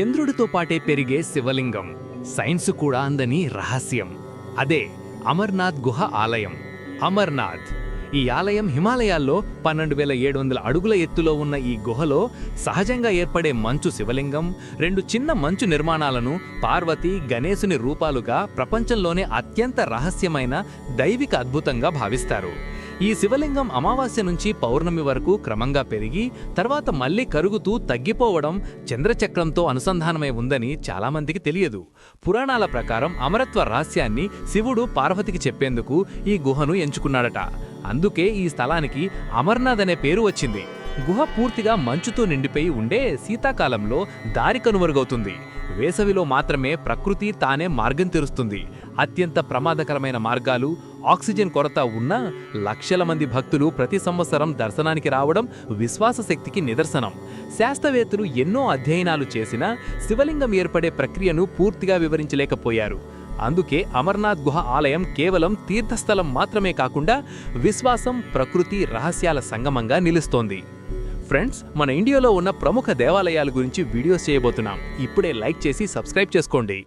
చంద్రుడితో పాటే పెరిగే శివలింగం. సైన్స్ కూడా అందని రహస్యం. అదే అమర్నాథ్ గుహ ఆలయం. అమర్నాథ్. ఈ ఆలయం హిమాలయాల్లో పన్నెండు వేల ఏడు వందల అడుగుల ఎత్తులో ఉన్న ఈ గుహలో సహజంగా ఏర్పడే మంచు శివలింగం రెండు చిన్న మంచు నిర్మాణాలను పార్వతి గణేశుని రూపాలుగా ప్రపంచంలోనే అత్యంత రహస్యమైన దైవిక అద్భుతంగా భావిస్తారు. ఈ శివలింగం అమావాస్య నుంచి పౌర్ణమి వరకు క్రమంగా పెరిగి తర్వాత మళ్ళీ కరుగుతూ తగ్గిపోవడం చంద్రచక్రంతో అనుసంధానమై ఉందని చాలామందికి తెలియదు. పురాణాల ప్రకారం అమరత్వ రహస్యాన్ని శివుడు పార్వతికి చెప్పేందుకు ఈ గుహను ఎంచుకున్నాడట. అందుకే ఈ స్థలానికి అమర్నాథ్ అనే పేరు వచ్చింది. గుహ పూర్తిగా మంచుతో నిండిపోయి ఉండే శీతాకాలంలో దారి కనుమరుగవుతుంది. వేసవిలో మాత్రమే ప్రకృతి తానే మార్గం తెరుస్తుంది. అత్యంత ప్రమాదకరమైన మార్గాలు ఆక్సిజన్ కొరత ఉన్న లక్షల మంది భక్తులు ప్రతి సంవత్సరం దర్శనానికి రావడం విశ్వాస శక్తికి నిదర్శనం. శాస్త్రవేత్తలు ఎన్నో అధ్యయనాలు చేసినా శివలింగం ఏర్పడే ప్రక్రియను పూర్తిగా వివరించలేకపోయారు. అందుకే అమర్నాథ్ గుహ ఆలయం కేవలం తీర్థస్థలం మాత్రమే కాకుండా విశ్వాసం ప్రకృతి రహస్యాల సంగమంగా నిలుస్తోంది. ఫ్రెండ్స్ మన ఇండియాలో ఉన్న ప్రముఖ దేవాలయాల గురించి వీడియోస్ చేయబోతున్నాం. ఇప్పుడే లైక్ చేసి సబ్స్క్రైబ్ చేసుకోండి.